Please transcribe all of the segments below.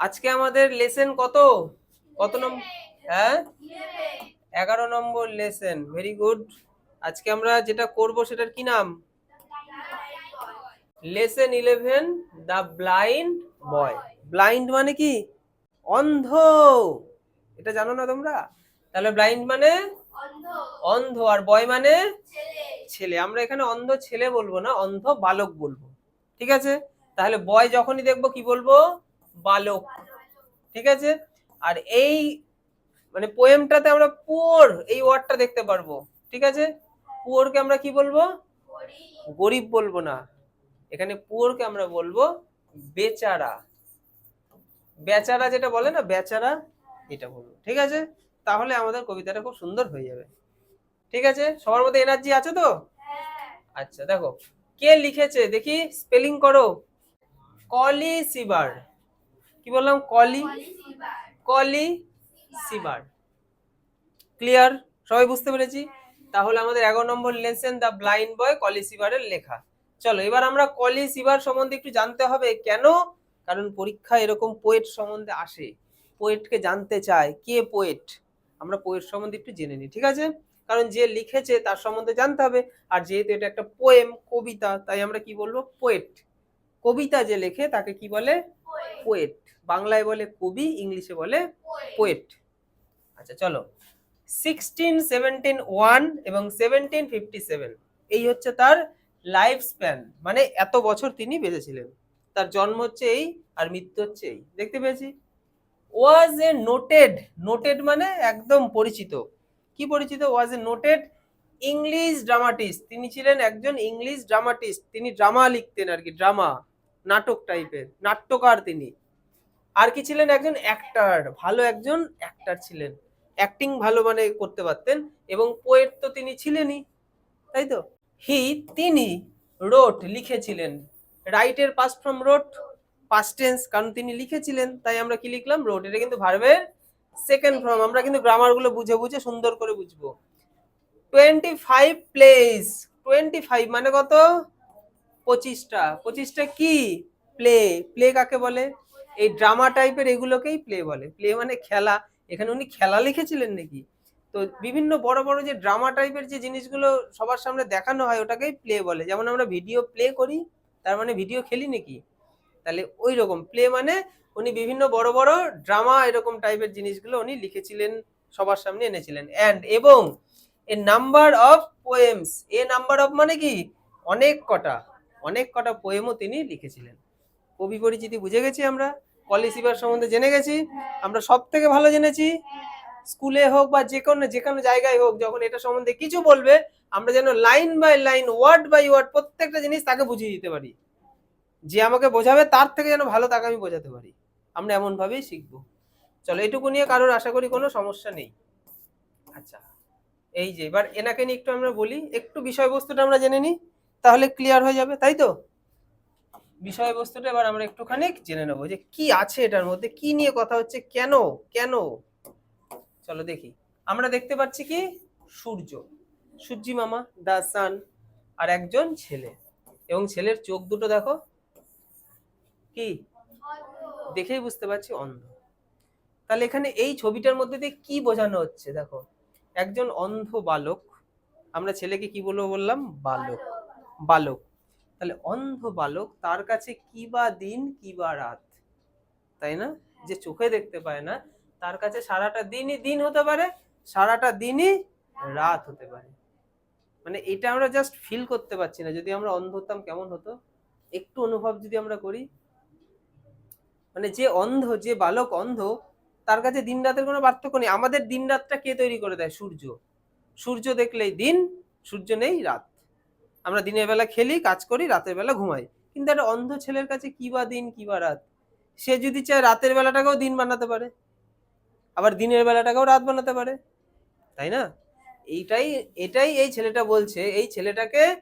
আজকে আমাদের লেসেন কত? কত নম্বর হ্যাঁ? এগারো নম্বর লেসেন ভেরি গুড আজকে আমরা যেটা করব সেটার কি নাম? Lesson eleven the blind boy blind মানে কি? অন্ধ। এটা জানো না তোমরা? তাহলে ব্লাইন্ড মানে? অন্ধ। আর বয় মানে? ছেলে। আমরা এখানে অন্ধ ছেলে বলব না, অন্ধ বালক বলব। ঠিক আছে? তাহলে বয় যখনই দেখব কি বলব? বালক, ঠিক আছে? আর এই মানে পোয়েমটাতে আমরা পুয়ার, এই ওয়ার্ডটা দেখতে পারব, ঠিক আছে? পুয়ারকে আমরা কি বলব? গরিব বলব না। এখানে পুয়ারকে আমরা বলব বেচারা। বেচারা যেটা বলে না, বেচারা, এটা বলব, ঠিক আছে? তাহলে আমাদের কবিতাটা খুব সুন্দর হয়ে যাবে। ঠিক আছে? সবার মধ্যে এনার্জি আছে তো? আচ্ছা দেখো, কে লিখেছে? দেখি স্পেলিং করো। কলি সিবার কি বললাম? কলি? কলি সিবার। ক্লিয়ার সবাই বুঝতে পেরেছি? তাহলে আমাদের এগারো নম্বর lesson the blind boy Colley সিবারের লেখা। চলো, এবার আমরা কলি সিবার সম্বন্ধে একটু জানতে হবে। কেন? কারণ পরীক্ষা এরকম পোয়েট সম্বন্ধে আসে। পোয়েটকে জানতে চায়। কে পোয়েট আমরা পোয়েট সম্বন্ধে একটু জেনে নিই, ঠিক আছে? কারণ যে লিখেছে তার সম্বন্ধে জানতে হবে। আর যেহেতু এটা একটা পোয়েম কবিতা, তাই আমরা কি বলব? পোয়েট কবিতা যে লেখে, তাকে কি বলে? পোয়েট বাংলায় বলে কবি ইংলিশে বলে পোয়েট আচ্ছা চলো। সিক্সটিন সেভেন্টিন ওয়ান এবং সেভেন্টিন ফিফটি সেভেন এই হচ্ছে তার লাইফ স্প্যান মানে এত বছর তিনি বেঁচেছিলেন। তার জন্ম হচ্ছে এই আর মৃত্যু হচ্ছে এই। দেখতে পেয়েছি? ওয়াজ এ নোটেড নোটেড মানে একদম পরিচিত। কি পরিচিত? Was a noted English dramatist তিনি ছিলেন একজন ইংলিশ ড্রামাটিস্ট তিনি ড্রামা লিখতেন আর কি ড্রামা নাটক টাইপের নাট্যকার তিনি। আর কি ছিলেন একজন অ্যাক্টার ভালো একজন অ্যাক্টার ছিলেন। অ্যাক্টিং ভালো মানে করতে পারতেন এবং পোয়েট তো তিনি ছিলেনই, তাই তো? হি তিনি রোট লিখেছিলেন। রাইটের past from wrote past tense কারণ তিনি লিখেছিলেন, তাই আমরা কি লিখলাম? রোট এটা কিন্তু ভার্বের সেকেন্ড ফর্ম আমরা কিন্তু গ্রামারগুলো বুঝে বুঝে সুন্দর করে বুঝব। Twenty five plays twenty five মানে কত? পঁচিশটা পঁচিশটা কি? প্লে প্লে কাকে বলে? এই ড্রামা টাইপের এগুলোকেই প্লে বলে। প্লে মানে খেলা। এখানে উনি খেলা লিখেছিলেন নাকি? তো বিভিন্ন বড় বড় যে ড্রামা টাইপের যে জিনিসগুলো সবার সামনে দেখানো হয়, ওটাকেই প্লে বলে। যেমন আমরা ভিডিও প্লে করি, তার মানে ভিডিও খেলি নাকি? তাহলে ওই রকম প্লে মানে উনি বিভিন্ন বড় বড় ড্রামা এরকম টাইপের জিনিসগুলো উনি লিখেছিলেন, সবার সামনে এনেছিলেন। অ্যান্ড এবং a number of poems a number of মানে কি? অনেক কটা। অনেক কটা পোয়েমও তিনি লিখেছিলেন। কবি পরিচিতি বুঝে গেছি আমরা পলিসিবার সম্বন্ধে জেনে গেছি, আমরা সব থেকে ভালো জেনেছি স্কুলে হোক বা যে কোনো যে কোনো জায়গায় হোক, যখন এটা সম্বন্ধে কিছু বলবে, আমরা যেন line by line word by word প্রত্যেকটা জিনিস তাকে বুঝিয়ে দিতে পারি। যে আমাকে বোঝাবে, তার থেকে যেন ভালো তাকে আমি বোঝাতে পারি। আমরা এমনভাবেই শিখব। চলো এটুকু নিয়ে কারোর আশা করি কোনো সমস্যা নেই। আচ্ছা এই যে, এবার এনাকে নিয়ে একটু আমরা বলি, একটু বিষয়বস্তুটা আমরা জেনে নিই। তাহলে ক্লিয়ার হয়ে যাবে, তাই তো? বিষয়বস্তুটা এবার আমরা একটুখানি জেনে নেব যে কি আছে এটার মধ্যে, কি নিয়ে কথা হচ্ছে, কেন কেন? চলো দেখি। আমরা দেখতে পাচ্ছি কি? সূর্য। সূর্যি মামা দা সান, আর একজন ছেলে। এবং ছেলের চোখ দুটো দেখো। কি? দেখেই বুঝতে পারছি অন্ধ। তাহলে এখানে এই ছবিটার মধ্যে দিয়ে কি বোঝানো হচ্ছে, দেখো। একজন অন্ধ বালক, আমরা ছেলেকে কি বলব বললাম? বালক। বালক। তাহলে অন্ধ বালক তার কাছে কি বা দিন, কি বা রাত? তাই না? যে চোখে দেখতে পায় না, তার কাছে সারাটা দিনই দিন হতে পারে, সারাটা দিনই রাত হতে পারে। মানে এটা আমরা জাস্ট ফিল করতে পারছি না। যদি আমরা অন্ধ হতাম কেমন হতো? একটু অনুভব যদি আমরা করি। মানে যে অন্ধ, যে বালক অন্ধ, তার কাছে দিন রাতের কোনো পার্থক্য নেই। আমাদের দিন রাতটা কে তৈরি করে দেয়? সূর্য। সূর্য দেখলেই দিন, সূর্য নেই, রাত। আমরা দিনের বেলা খেলি, কাজ করি, রাতের বেলা ঘুমাই। কিন্তু একটা অন্ধ ছেলের কাছে কি বা দিন, কি বা রাত? সে যদি চায় রাতের বেলাটাকেও দিন বানাতে পারে, আবার দিনের বেলাটাকেও রাত বানাতে পারে, তাই না? এইটাই, এটাই এই ছেলেটা বলছে, এই ছেলেটাকে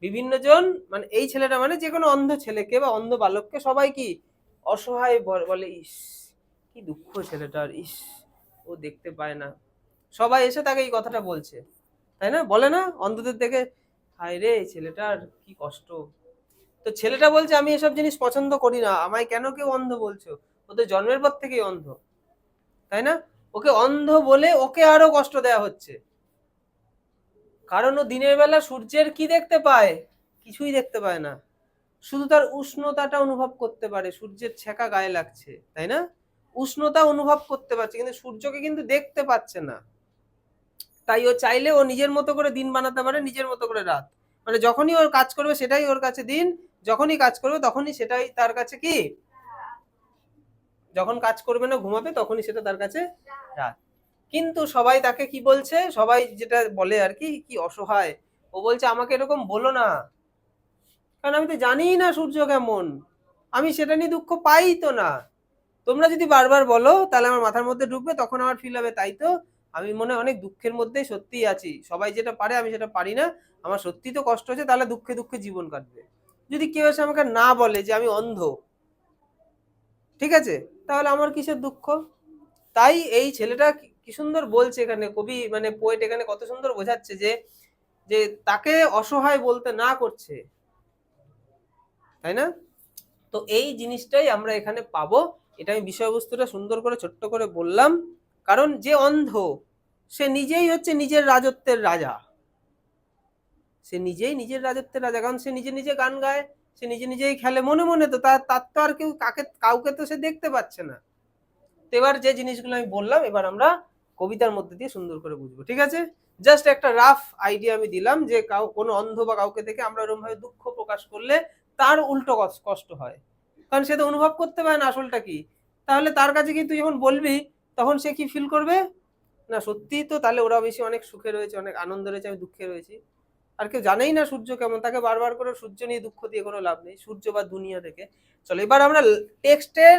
বিভিন্ন জন মানে এই ছেলেটা মানে যে কোনো অন্ধ ছেলেকে বা অন্ধ বালককে সবাই কি অসহায় বল- ইস, কি দুঃখ ছেলেটার, ইস, ও দেখতে পায় না। সবাই এসে তাকে এই কথাটা বলছে, তাই না? বলে না অন্ধদের দেখে হায় রে, ছেলেটার কি কষ্ট। তো ছেলেটা বলছে, আমি এসব জিনিস পছন্দ করি না। আমায় কেন কেউ অন্ধ বলছো? ও তো জন্মের পর থেকেই অন্ধ। তাই না? ওকে অন্ধ বলে ওকে আরও কষ্ট দেওয়া হচ্ছে। কারণ ও দিনের বেলা সূর্যের কি দেখতে পায়? কিছুই দেখতে পায় না। শুধু তার উষ্ণতাটা অনুভব করতে পারে। সূর্যের ছেঁকা গায়ে লাগছে, তাই না? উষ্ণতা অনুভব করতে পারছে, কিন্তু সূর্যকে কিন্তু দেখতে পাচ্ছে না। তাই ও চাইলে ও নিজের মতো করে দিন বানাতে পারে, নিজের মতো করে রাত। মানে যখনই ওর কাজ করবে সেটাই ওর কাছে দিন, যখনই কাজ করবে তখনই সেটাই তার কাছে কি? যখন কাজ করবে না, ঘুমাবে তখনই সেটা তার কাছে রাত। কিন্তু সবাই তাকে কি বলছে? সবাই যেটা বলে আর কি কি অসহায়। ও বলছে, আমাকে এরকম বলো না। কারণ আমি তো জানিই না সূর্য কেমন। আমি সেটা নিয়ে দুঃখ পাই তো না। তোমরা যদি বারবার বলো, তাহলে আমার মাথার মধ্যে ঢুকবে, তখন আমার ফিল হবে তাই তো। আমি মনে অনেক দুঃখের মধ্যেই সত্যিই আছি। সবাই যেটা পারে, আমি সেটা পারি না। আমার সত্যি তো কষ্ট হচ্ছে, তাহলে দুঃখে দুঃখে জীবন কাটবে। যদি কেউ এসে আমাকে না বলে যে আমি অন্ধ, ঠিক আছে? তাহলে আমার কিসের দুঃখ? তাই এই ছেলেটা কি সুন্দর বলছে এখানে, কবি মানে পোয়েট এখানে কত সুন্দর বোঝাচ্ছে যে যে তাকে অসহায় বলতে না করছে। তাই না? তো এই জিনিসটাই আমরা এখানে পাবো। এটা আমি বিষয়বস্তুটা সুন্দর করে, ছোট্ট করে বললাম। কারণ যে অন্ধ, সে নিজেই হচ্ছে নিজের রাজত্বের রাজা। সে নিজেই নিজের রাজত্বের রাজা, কারণ সে নিজে নিজে গান গায়, সে নিজে নিজেই খেলে মনে মনে তো, তার তার তো আর কেউ কাকে, কাউকে তো সে দেখতে পাচ্ছে না। তো এবার যে জিনিসগুলো আমি বললাম, এবার আমরা কবিতার মধ্যে দিয়ে সুন্দর করে বুঝব, ঠিক আছে? জাস্ট একটা রাফ আইডিয়া আমি দিলাম যে কাউ, কোনো অন্ধ বা কাউকে দেখে আমরা এরকমভাবে দুঃখ প্রকাশ করলে তার উল্টো কষ্ট হয়। কারণ সে তো অনুভব করতে পারে না আসলটা কি। তাহলে তার কাছে কি তুই যখন বলবি তখন সে কি ফিল করবে? না সত্যি তো তাহলে ওরা বেশি অনেক সুখে রয়েছে, অনেক আনন্দ রয়েছে, আমি দুঃখে রয়েছি। আর কেউ জানেই না সূর্য কেমন, তাকে বারবার করে সূর্য নিয়ে দুঃখ দিয়ে কোনো লাভ নেই, সূর্য বা দুনিয়া থেকে চলো, এবার আমরা টেক্সটের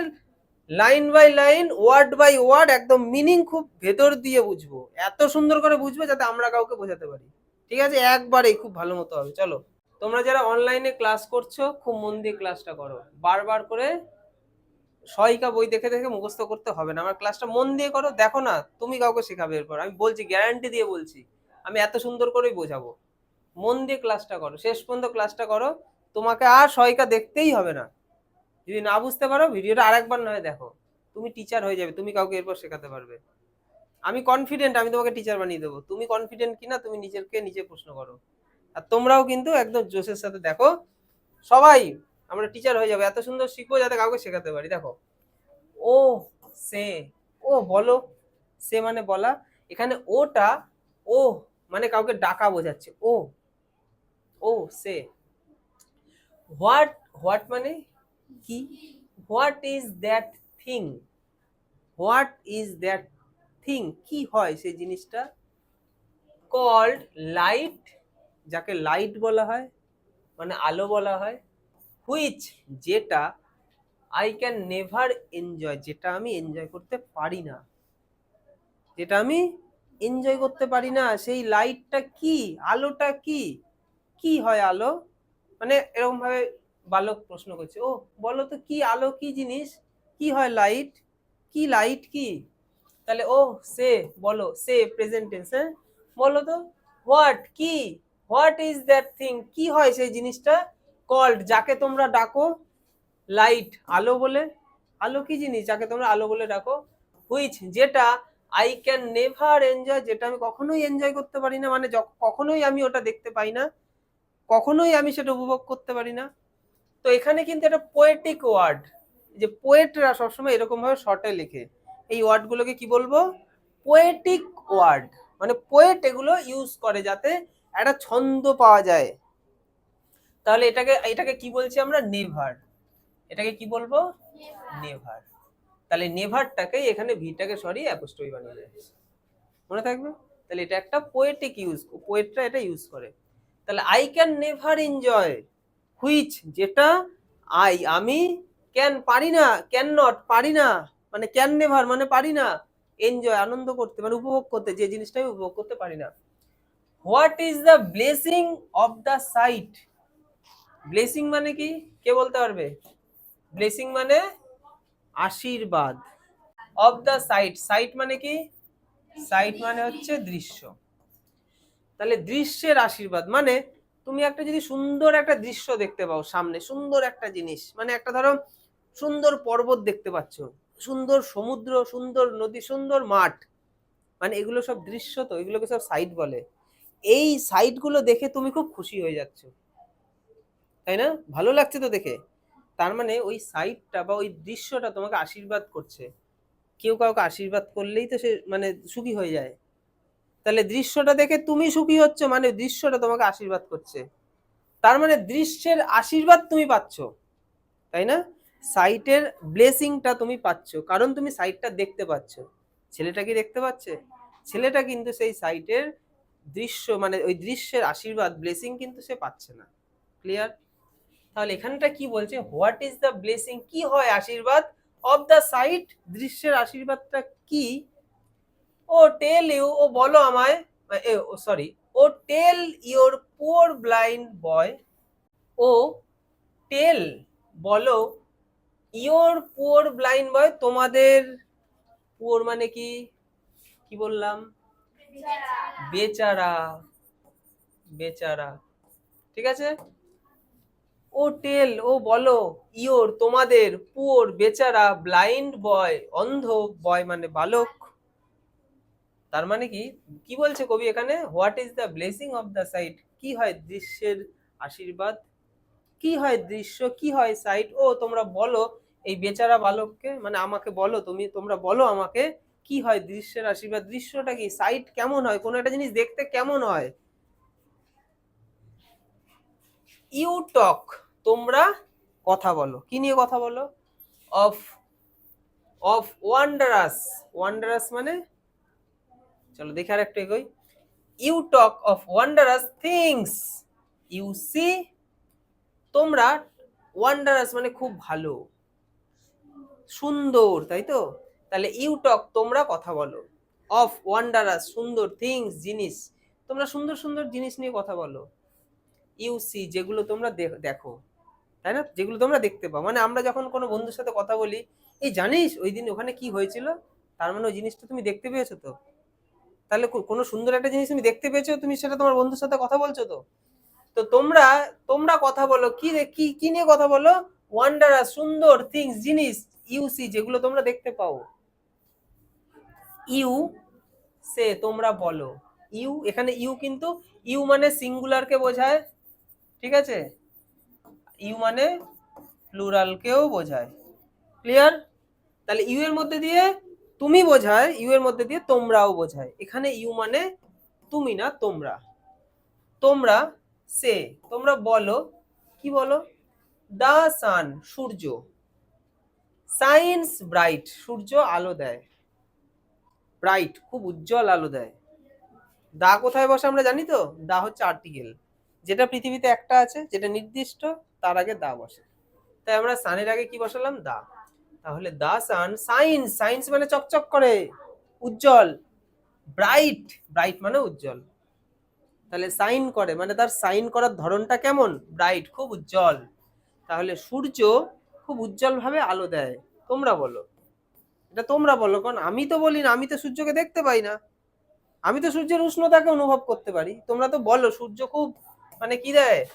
line by line word by word একদম মিনিং খুব ভেতর দিয়ে বুঝব। এত সুন্দর করে বুঝব যাতে আমরা কাউকে বোঝাতে পারি। ঠিক আছে? একবারেই খুব ভালো মতো হবে। চলো, তোমরা যারা অনলাইনে ক্লাস করছ, খুব মন দিয়ে ক্লাসটা করো। বারবার করে সহায়িকা বই দেখে দেখে মুখস্থ করতে হবে না। আমার ক্লাসটা মন দিয়ে করো, দেখো না, তুমি কাউকে শেখাবে এরপর। আমি বলছি গ্যারান্টি দিয়ে বলছি, আমি এত সুন্দর করেই বোঝাবো। মন দিয়ে ক্লাসটা করো, শেষ পর্যন্ত ক্লাসটা করো, তোমাকে আর সহায়িকা দেখতেই হবে না। যদি না বুঝতে পারো, ভিডিওটা আরেকবার নয় দেখো। তুমি টিচার হয়ে যাবে, তুমি কাউকে এরপর শেখাতে পারবে। আমি কনফিডেন্ট আমি তোমাকে টিচার বানিয়ে দেবো। তুমি কনফিডেন্ট কিনা, তুমি নিজেকে নিজে প্রশ্ন করো। আর তোমরাও কিন্তু একদম জোশের সাথে দেখো। সবাই আমরা টিচার হয়ে যাব। এত সুন্দর শিখব যাতে কাউকে শেখাতে পারি, দেখো। ও, সে। ও, বলো। সে মানে বলা। এখানে ওটা, ও মানে কাউকে ডাকা বোঝাচ্ছে। ও ও, সে। হোয়াট হোয়াট মানে কি? What is that thing? What is that thing? কি হয় সেই জিনিসটা? কল্ড লাইট, যাকে লাইট বলা হয় মানে আলো বলা হয়। হুইচ যেটা আই ক্যান নেভার এনজয় যেটা আমি এনজয় করতে পারি না। যেটা আমি এনজয় করতে পারি না, সেই লাইটটা কি, আলোটা কি কি হয় আলো? মানে এরকম ভাবে বালক প্রশ্ন করছে ও বলো তো কি আলো, কি জিনিস? কি হয় লাইট কি লাইট কি? তাহলে ও সে, বলো, সে প্রেজেন্ট হ্যাঁ? বলো তো হোয়াট কি? হোয়াট ইজ দ্যাট থিং কি হয় সেই জিনিসটা? কল্ড যাকে তোমরা ডাকো লাইট আলো বলে, আলো কি জিনিস? যাকে তোমরা আলো বলে ডাকো হুইচ যেটা আই ক্যান নেভার এনজয় যেটা আমি কখনোই এনজয় করতে পারি না মানে কখনোই আমি ওটা দেখতে পাই না, কখনোই আমি সেটা উপভোগ করতে পারি না। তো এখানে কিন্তু একটা পোয়েটিক ওয়ার্ড যে পোয়েটরা সবসময় এরকমভাবে শর্টে লেখে। এই ওয়ার্ডগুলোকে কি বলব? পোয়েটিক ওয়ার্ড মানে পোয়েট এগুলো ইউজ করে যাতে একটা ছন্দ পাওয়া যায়। তাহলে এটাকে এটাকে কি বলছি আমরা? নেভার। এটাকে কি বলব? নেভার। তাহলে নেভারটাকে এখানে ভিটাকে সরিয়ে অ্যাপোস্ট্রফি বানিয়ে দেয় মনে থাকবে? তাহলে এটা একটা পোয়েটিক ইউজ পোয়েটরা এটা ইউজ করে। তাহলে I can never enjoy which যেটা আই আমি ক্যান পারি না ক্যান নট পারি না মানে ক্যান নেভার মানে পারি না এনজয় আনন্দ করতে মানে উপভোগ করতে, যে জিনিসটা আমি উপভোগ করতে পারি না। What is the blessing of the sight blessing মানে কি? কে বলতে পারবে? ব্লেসিং মানে আশীর্বাদ। অফ দ্য সাইট সাইট মানে কি? সাইট মানে হচ্ছে দৃশ্য। তাহলে দৃশ্যের আশীর্বাদ মানে তুমি একটা যদি সুন্দর একটা দৃশ্য দেখতে পাও সামনে, সুন্দর একটা জিনিস মানে একটা ধরো সুন্দর পর্বত দেখতে পাচ্ছ, সুন্দর সমুদ্র, সুন্দর নদী, সুন্দর মাঠ মানে এগুলো সব দৃশ্য তো, এগুলোকে সব সাইট বলে। এই সাইটগুলো দেখে তুমি খুব খুশি হয়ে যাচ্ছ। তাই না? ভালো লাগছে তো দেখে। তার মানে ওই সাইটটা বা ওই দৃশ্যটা তোমাকে আশীর্বাদ করছে। কেউ কাউকে আশীর্বাদ করলেই তো সে মানে সুখী হয়ে যায়। তাহলে দৃশ্যটা দেখে তুমি সুখী হচ্ছ মানে দৃশ্যটা তোমাকে আশীর্বাদ করছে। তার মানে দৃশ্যের আশীর্বাদ তুমি পাচ্ছ। তাই না? সাইটের ব্লেসিংটা তুমি পাচ্ছ। কারণ তুমি সাইটটা দেখতে পাচ্ছ। ছেলেটা কি দেখতে পাচ্ছে? ছেলেটা কিন্তু সেই সাইটের দৃশ্য মানে ওই দৃশ্যের আশীর্বাদ ব্লেসিং কিন্তু সে পাচ্ছে না। ক্লিয়ার তাহলে এখানটা কি বলছে? হোয়াট ইজ দ্য ব্লেসিং কি হয় আশীর্বাদ? অফ দ্য সাইট দৃশ্যের আশীর্বাদটা কি? ও টেল ইউ ও বলো আমায় O sorry O tell your poor blind boy O tell বলো ইওর পুয়ার ব্লাইন্ড বয় তোমাদের পুয়ার মানে কি? কি বললাম? বেচারা। বেচারা। ঠিক আছে? ও টেল, ও বলো ইওর তোমাদের, পুয়ার, বেচারা, ব্লাইন্ড বয়, অন্ধ বয় মানে বালক। তার মানে কি? কি বলছে কবি এখানে? What is the blessing of the sight? কি হয় দৃশ্যের আশীর্বাদ? কি হয় দৃশ্য? কি হয় সাইট? ও, তোমরা বলো, এই বেচারা বালককে মানে আমাকে বলো, তুমি, তোমরা বলো আমাকে, কি হয় দৃশ্যের আশীর্বাদ? দৃশ্যটা কি? সাইট কেমন হয়? কোনো একটা জিনিস দেখতে কেমন হয়? You talk. তোমরা কথা বলো। কি নিয়ে কথা বলো? অফ অফ ওয়ান্ডারাস ওয়ান্ডারাস মানে? চলো দেখে আর একটা এগোই। You talk of wondrous things you see তোমরা ওয়ান্ডারাস মানে খুব ভালো। সুন্দর, তাই তো? তাহলে ইউ টক তোমরা কথা বলো। অফ ওয়ান্ডারাস সুন্দর থিংস জিনিস। তোমরা সুন্দর সুন্দর জিনিস নিয়ে কথা বলো। ইউ সি যেগুলো তোমরা দেখো। তাই না? যেগুলো তোমরা দেখতে পাও। মানে আমরা যখন কোনো বন্ধুর সাথে কথা বলি, এই জানিস ওই দিন ওখানে কি হয়েছিল? তার মানে ওই জিনিসটা তুমি দেখতে পেয়েছ তো? তাহলে কোনো সুন্দর একটা জিনিস তুমি দেখতে পেয়েছ, তুমি সেটা তোমার বন্ধুর সাথে কথা বলছো তো? তো তোমরা তোমরা কথা বলো, কি কি কি নিয়ে কথা বলো? ওয়ান্ডারা সুন্দর থিংস জিনিস ইউ সি যেগুলো তোমরা দেখতে পাও। ইউ সে তোমরা বলো। ইউ, এখানে ইউ কিন্তু, ইউ মানে সিঙ্গুলারকে বোঝায়। ঠিক আছে? ইউ মানে প্লুরালকেও বোঝায়। ক্লিয়ার? তাহলে ইউ এর মধ্যে দিয়ে তুমি বোঝায়, ইউ এর মধ্যে দিয়ে তোমরাও বোঝায়। এখানে ইউ মানে তুমি না তোমরা। তোমরা সে, তোমরা বলো, কি বলো? দা সান, সূর্য। সাইন্স ব্রাইট, সূর্য আলো দেয়। ব্রাইট, খুব উজ্জ্বল আলো দেয়। দা কোথায় বসে আমরা জানি তো? দা হচ্ছে আর্টিকেল। যেটা পৃথিবীতে একটা আছে, যেটা নির্দিষ্ট, তার আগে দা বসে। তাই আমরা সানের আগে কি বসালাম? দা। তাহলে দা সান সাইন্স সাইন্স মানে চকচক করে, উজ্জ্বল ব্রাইট ব্রাইট মানে উজ্জ্বল। তাহলে সাইন করে মানে তার সাইন করার ধরনটা কেমন? ব্রাইট খুব উজ্জ্বল। তাহলে সূর্য খুব উজ্জ্বল ভাবে আলো দেয়। তোমরা বলো। এটা তোমরা বলো, কারণ আমি তো বলি না, আমি তো সূর্যকে দেখতে পাই না। আমি তো সূর্যের উষ্ণতাকে অনুভব করতে পারি। তোমরা তো বলো, সূর্য খুব মানে কি দেয়?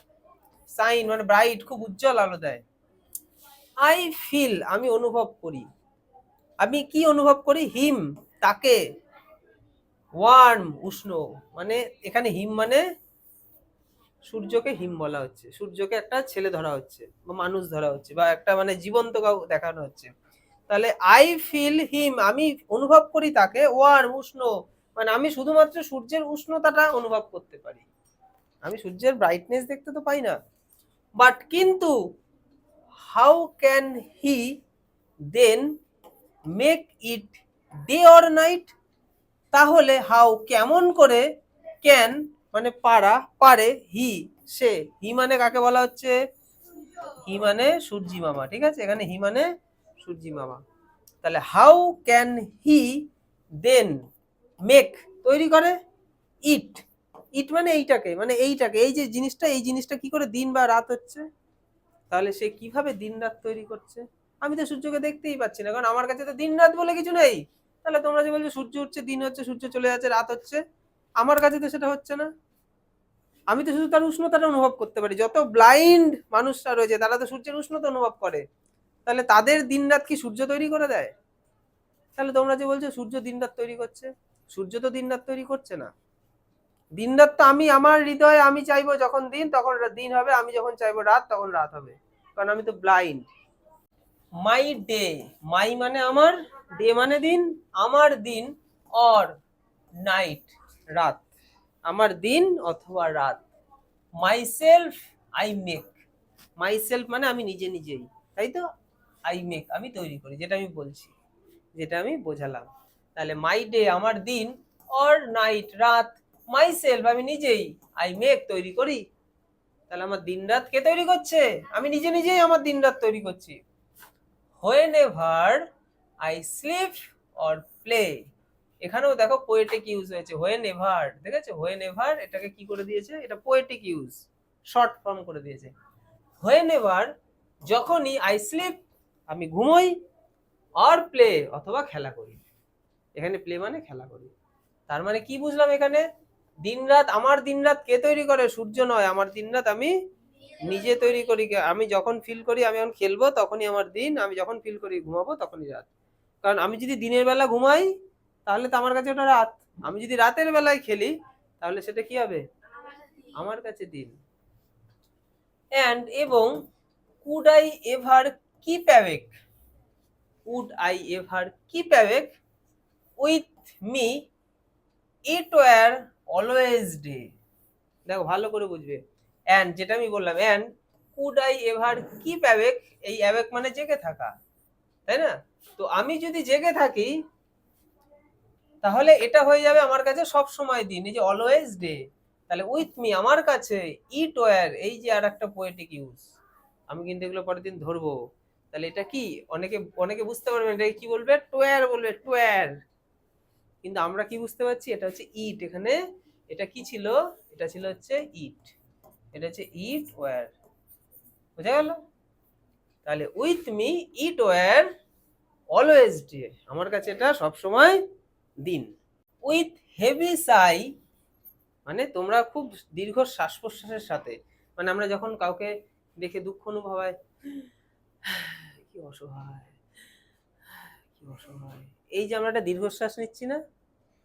সাইন মানে ব্রাইট খুব উজ্জ্বল আলো দেয়। আই ফিল আমি অনুভব করি। আমি কি অনুভব করি? হিম, তাকে। ওয়ার্ম উষ্ণ। মানে এখানে হিম মানে সূর্যকে হিম বলা হচ্ছে। সূর্যকে একটা ছেলে ধরা হচ্ছে, বা মানুষ ধরা হচ্ছে, বা একটা মানে জীবন্ত দেখানো হচ্ছে। তাহলে আই ফিল হিম আমি অনুভব করি তাকে। ওয়ার্ম উষ্ণ। মানে আমি শুধুমাত্র সূর্যের উষ্ণতাটা অনুভব করতে পারি। আমি সূর্যের ব্রাইটনেস দেখতে তো পাই না। বাট কিন্তু how can he then make it day or night তাহলে হাউ কেমন করে ক্যান মানে পারা, পারে হি সে হি মানে কাকে বলা হচ্ছে? হি মানে সূর্যি মামা, ঠিক আছে? এখানে হি মানে সূর্যি মামা। তাহলে how can he then make তৈরি করে ইট ইট মানে এইটাকে মানে এইটাকে, এই যে জিনিসটা, এই জিনিসটা কি করে দিন বা রাত হচ্ছে? তাহলে সে কীভাবে দিন রাত তৈরি করছে? আমি তো সূর্যকে দেখতেই পাচ্ছি না, কারণ আমার কাছে তো দিন রাত বলে কিছু নেই। তাহলে তোমরা যে বলছো সূর্য উঠছে, দিন হচ্ছে, সূর্য চলে যাচ্ছে, রাত হচ্ছে, আমার কাছে তো সেটা হচ্ছে না। আমি তো শুধু তার উষ্ণতাটা অনুভব করতে পারি। যত ব্লাইন্ড মানুষরা রয়েছে, তারা তো সূর্যের উষ্ণতা অনুভব করে। তাহলে তাদের দিন রাত কি সূর্য তৈরি করে দেয়? তাহলে তোমরা যে বলছো সূর্য দিন রাত তৈরি করছে, সূর্য তো দিন রাত তৈরি করছে না। দিন রাত তো আমি, আমার হৃদয়ে আমি চাইব যখন দিন, তখন দিন হবে, আমি যখন চাইব রাত, তখন রাত হবে। কারণ আমি তো ব্লাইন্ড মাই ডে মাই মানে আমার ডে মানে দিন, আমার দিন অর নাইট রাত। আমার দিন অথবা রাত। Myself I make myself মানে আমি নিজে নিজেই, তাই তো? আই মেক আমি তৈরি করি, যেটা আমি বলছি, যেটা আমি বোঝালাম। তাহলে মাই ডে আমার দিন অর নাইট রাত মাই সেলফ আমি নিজেই আই মেক তৈরি করি। তাহলে আমার দিন রাত কে তৈরি করছে? আমি নিজে নিজেই আমার দিন রাত তৈরি করছি। Whenever I sleep or play এখানেও দেখো পোয়েটিক ইউজ হয়েছে। হোয়েন এভার দেখেছ? হোয়েন এভার এটাকে কি করে দিয়েছে? এটা পোয়েটিক ইউজ শর্ট ফর্ম করে দিয়েছে। হোয়েন এভার যখনই আই স্লিপ আমি ঘুমোই আর প্লে অথবা খেলা করি। এখানে প্লে মানে খেলা করি। তার মানে কি বুঝলাম এখানে? দিনরাত, আমার দিনরাত কে তৈরি করে? সূর্য নয়, আমার দিনরাত আমি নিজে তৈরি করি। কে- আমি যখন ফিল করি, আমি যখন খেলব, তখনই আমার দিন। আমি যখন ফিল করি, ঘুমাবো, তখনই রাত। কারণ আমি যদি দিনের বেলা ঘুমাই, তাহলে তো আমার কাছে ওটা রাত। আমি যদি রাতের বেলায় খেলি, তাহলে সেটা কি হবে? আমার কাছে দিন। অ্যান্ড এবং could I ever keep awake could I ever keep awake with me it were always day দেখো, ভালো করে বুঝবে। অ্যান্ড যেটা আমি বললাম and could I ever keep awake এই অ্যাওয়েক মানে জেগে থাকা, তাই না? তো আমি যদি জেগে থাকি, তাহলে এটা হয়ে যাবে আমার কাছে সব সময় দিন। এই যে অলওয়েজ ডে তাহলে উইথ মি আমার কাছে ইট ওয়ার এই যে আর একটা পোয়েটিক ইউজ আমি কিন্তু এগুলো পরের দিন ধরবো। তাহলে এটা কি? অনেকে অনেকে বুঝতে পারবেন এটা কি বলবে? টোয়ার বলবে টোয়ার কিন্তু আমরা কি বুঝতে পারছি? এটা হচ্ছে ইট এখানে। এটা কি ছিল? এটা ছিল হচ্ছে ইট এটা হচ্ছে ইট ওয়ার বোঝা গেল? তাহলে with me it were always day আমার কাছে এটা সব সময় দিন। উইথ হেভি সাই মানে তোমরা খুব দীর্ঘ শ্বাস প্রশ্বাসের সাথে। মানে আমরা যখন কাউকে দেখে দুঃখ অনুভব হয়, কি অসহায় কি অসহায়। এই যে আমরা একটা দীর্ঘশ্বাস নিচ্ছি না?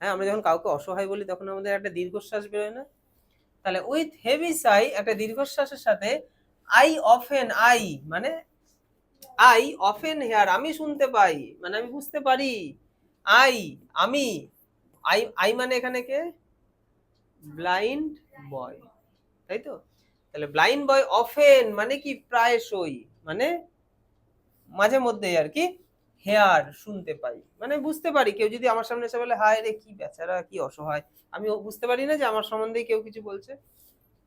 হ্যাঁ আমরা যখন কাউকে অসহায় বলি তখন আমাদের একটা দীর্ঘশ্বাস বেরোয় না? তাহলে উইথ হেভি সাই একটা দীর্ঘশ্বাসের সাথে আই অফেন আই মানে আই অফেন হেয়ার আমি শুনতে পাই মানে আমি বুঝতে পারি। আই আমি আই আই মানে এখানে কে? ব্লাইন্ড বয় তাই তো? তাহলে ব্লাইন্ড বয় অফেন মানে কি? প্রায়শই মানে মাঝে মধ্যে আর কি। হেয়ার শুনতে পাই। মানে বুঝতে পারি কেউ যদি আমার সামনে এসে বলে হায় রে কি বেচারা কি অসহায়। আমি বুঝতে পারি না যে আমার সম্বন্ধে কেউ কিছু বলছে।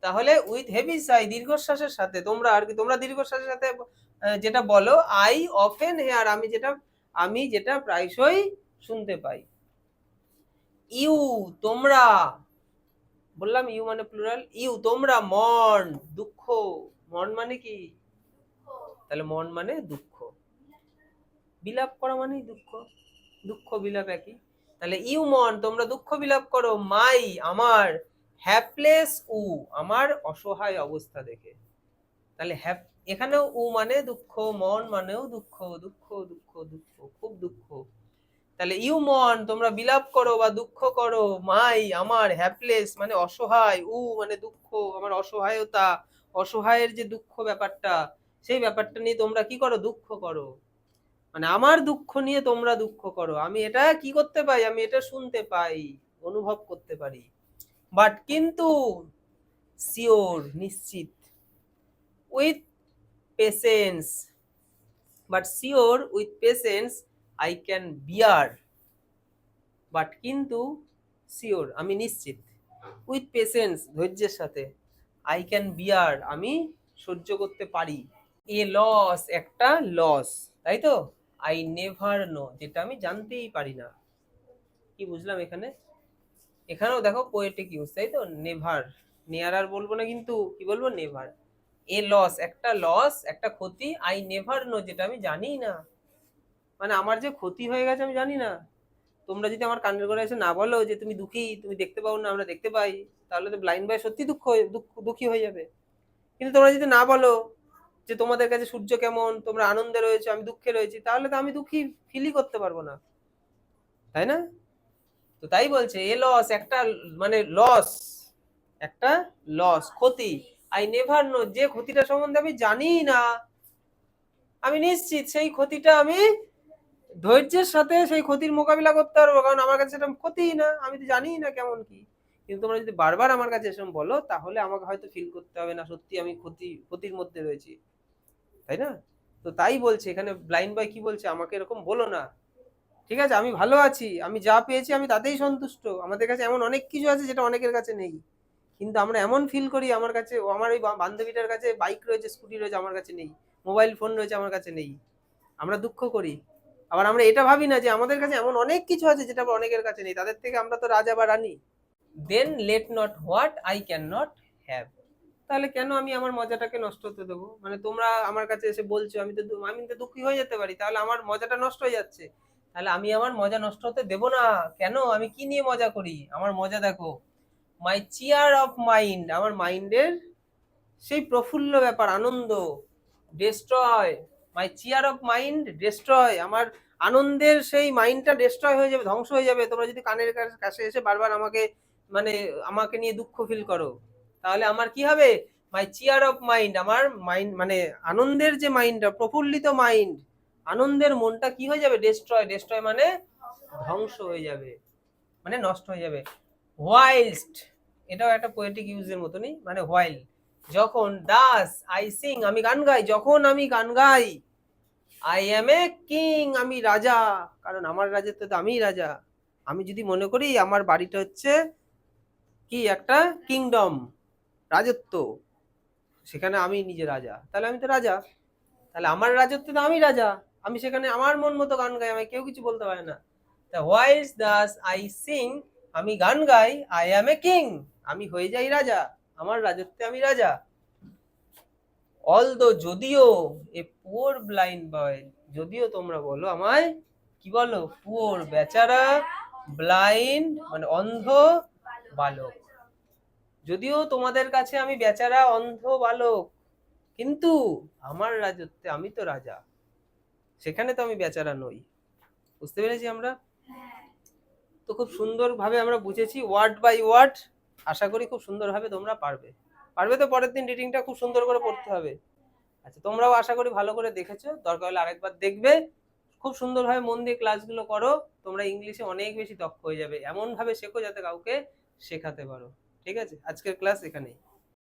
তাহলে উইথ হেভি সাই দীর্ঘশ্বাসের সাথে তোমরা আর কি তোমরা দীর্ঘশ্বাসের সাথে যেটা বলো আই অফেন হেয়ার আমি যেটা আমি যেটা প্রায়শই শুনতে পাই। ইউ তোমরা বললাম ইউ মানে প্লুরাল ইউ তোমরা মন দুঃখ মন মানে কি? তাহলে মন মানে দুঃখ। বিলাপ করা মানেই দুঃখ। দুঃখ, বিলাপ একই। তাহলে ইউ মন, তোমরা দুঃখ, বিলাপ করো। মাই, আমার, হ্যাপলেস উ, আমার অসহায় অবস্থা দেখে। তাহলে হ্যাপ, এখানেও উ মানে দুঃখ, মন মানেও দুঃখ দুঃখ দুঃখ দুঃখ, খুব দুঃখ। তাহলে ইউ মন, তোমরা বিলাপ করো বা দুঃখ করো। মাই, আমার, হ্যাপলেস মানে অসহায়, উ মানে দুঃখ, আমার অসহায়তা, অসহায়ের যে দুঃখ ব্যাপারটা, সেই ব্যাপারটা নিয়ে তোমরা কি করো? দুঃখ করো। মানে আমার দুঃখ নিয়ে তোমরা দুঃখ করো। আমি এটা কি করতে পাই আমি এটা শুনতে পাই, অনুভব করতে পারি। বাট কিন্তু শিওর নিশ্চিত with patience but sure with patience I can bear but কিন্তু শিওর আমি নিশ্চিত উইথ পেশেন্স ধৈর্যের সাথে আই ক্যান বিয়ার আমি সহ্য করতে পারি। এ লস একটা লস তাই তো? আই নেভার নো যেটা আমি জানতেই পারি না। কি বুঝলাম এখানে? এখানেও দেখো পোয়েটিক ইউজ তাই তো? নেভার নেয়ার আর বলব না কিন্তু, কি বলব? নেভার এ লস একটা লস একটা ক্ষতি আই নেভার নো যেটা আমি জানি না। মানে আমার যে ক্ষতি হয়ে গেছে আমি জানি না। তোমরা যদি আমার কানের করে এসে না বলো যে তুমি দুঃখী, তুমি দেখতে পাও না, আমরা দেখতে পাই, তাহলে তো ব্লাইন্ড বাই সত্যি দুঃখ দুঃখ, দুঃখী হয়ে যাবে। কিন্তু তোমরা যদি না বলো যে তোমাদের কাছে সূর্য কেমন, তোমরা আনন্দে রয়েছে, আমি দুঃখে রয়েছি, তাহলে তো আমি দুঃখী ফিলই করতে পারব না। তাই না? তো তাই বলছে, এ লস একটা মানে লস একটা লস ক্ষতি। আই নেভার নো যে ক্ষতিটা সম্বন্ধে আমি জানি না। আমি নিশ্চিত সেই ক্ষতিটা আমি ধৈর্যের সাথে সেই ক্ষতির মোকাবিলা করতে পারব, কারণ আমার কাছে সেটা ক্ষতিই না, আমি তো জানি না কেমন কি। কিন্তু তোমরা যদি বারবার আমার কাছে এসব বলো, তাহলে আমাকে হয়তো ফিল করতে হবে না, সত্যি আমি ক্ষতি, ক্ষতির মধ্যে রয়েছি। তাই না? তো তাই বলছে, এখানে ব্লাইন্ড বয় কি বলছে? আমাকে এরকম বলো না। ঠিক আছে, আমি ভালো আছি, আমি যা পেয়েছি আমি তাতেই সন্তুষ্ট। আমাদের কাছে এমন অনেক কিছু আছে যেটা অনেকের কাছে নেই। কিন্তু আমরা এমন ফিল করি আমার কাছে, ও আমার ওই বান্ধবীটার কাছে বাইক রয়েছে স্কুটি রয়েছে আমার কাছে নেই মোবাইল ফোন রয়েছে আমার কাছে নেই। আমরা দুঃখ করি। আবার আমরা এটা ভাবি না যে আমাদের কাছে এমন অনেক কিছু আছে যেটা অনেকের কাছে নেই। তাদের থেকে আমরা তো রাজা বা রানী। Then let not what I cannot have তাহলে কেন আমি আমার মজাটাকে নষ্ট হতে দেবো? মানে তোমরা আমার কাছে এসে বলছো, আমি তো আমি তো দুঃখী হয়ে যেতে পারি, তাহলে আমার মজাটা নষ্ট হয়ে যাচ্ছে। তাহলে আমি আমার মজা নষ্ট হতে দেবো না। কেন? আমি কি নিয়ে মজা করি? আমার মজা দেখো মাই চিয়ার অফ মাইন্ড আমার মাইন্ডের সেই প্রফুল্ল ব্যাপার, আনন্দ destroy my cheer of mind destroy আমার আনন্দের সেই মাইন্ডটা ডেস্ট্রয় হয়ে যাবে, ধ্বংস হয়ে যাবে। তোমরা যদি কানের কাছে এসে বারবার আমাকে মানে আমাকে নিয়ে দুঃখ ফিল করো। তাহলে আমার কি হবে? মাই চিয়ার অফ মাইন্ড আমার মাইন্ড মানে আনন্দের যে মাইন্ডটা প্রফুল্লিত মাইন্ড আনন্দের মনটা কি হয়ে যাবে? ডেস্ট্রয় ডেস্ট্রয় মানে ধ্বংস হয়ে যাবে মানে নষ্ট হয়ে যাবে। হোয়াইলস্ট এটাও একটা পোয়েটিক ইউজের মতনই মানে হোয়াইল যখন দাস আই সিং আমি গান গাই, যখন আমি গান গাই আই এম এ কিং আমি রাজা, কারণ আমার রাজত্ব তো আমিই রাজা। আমি যদি মনে করি, আমার বাড়িটা হচ্ছে কি? একটা কিংডম রাজত্ব। সেখানে আমি নিজে রাজা। তাহলে আমি তো রাজা। তাহলে আমার রাজত্বে তো আমি রাজা। আমি সেখানে আমার মন মতো গান গাই, আমায় কেউ কিছু বলতে পারে না। তা হোয়াইস দাস আই সিং আমি গান গাই আই অ্যাম এ কিং আমি হয়ে যাই রাজা। আমার রাজত্বে আমি রাজা। অল দো যদিও এ পুয়ার ব্লাইন্ড বয় যদিও তোমরা বলো আমায়, কি বলো? পুয়ার বেচারা ব্লাইন্ড মানে অন্ধ, বালক। যদিও তোমাদের কাছে আমি বেচারা অন্ধ বালক কিন্তু আমার রাজত্বে আমি তো রাজা। সেখানে তো আমি বেচারা নই। বুঝতে পেরেছি আমরা? তো খুব সুন্দরভাবে আমরা বুঝেছি ওয়ার্ড বাই ওয়ার্ড। আশা করি খুব সুন্দরভাবে তোমরা পারবে। পারবে তো পরের দিন রিডিংটা খুব সুন্দর করে পড়তে হবে। আচ্ছা তোমরাও আশা করি ভালো করে দেখেছ। দরকার হলে আরেকবার দেখবে। খুব সুন্দরভাবে মন দিয়ে ক্লাসগুলো করো। তোমরা ইংলিশে অনেক বেশি দক্ষ হয়ে যাবে। এমনভাবে শেখো যাতে কাউকে শেখাতে পারো। ঠিক আছে? আজকের ক্লাস এখানেই।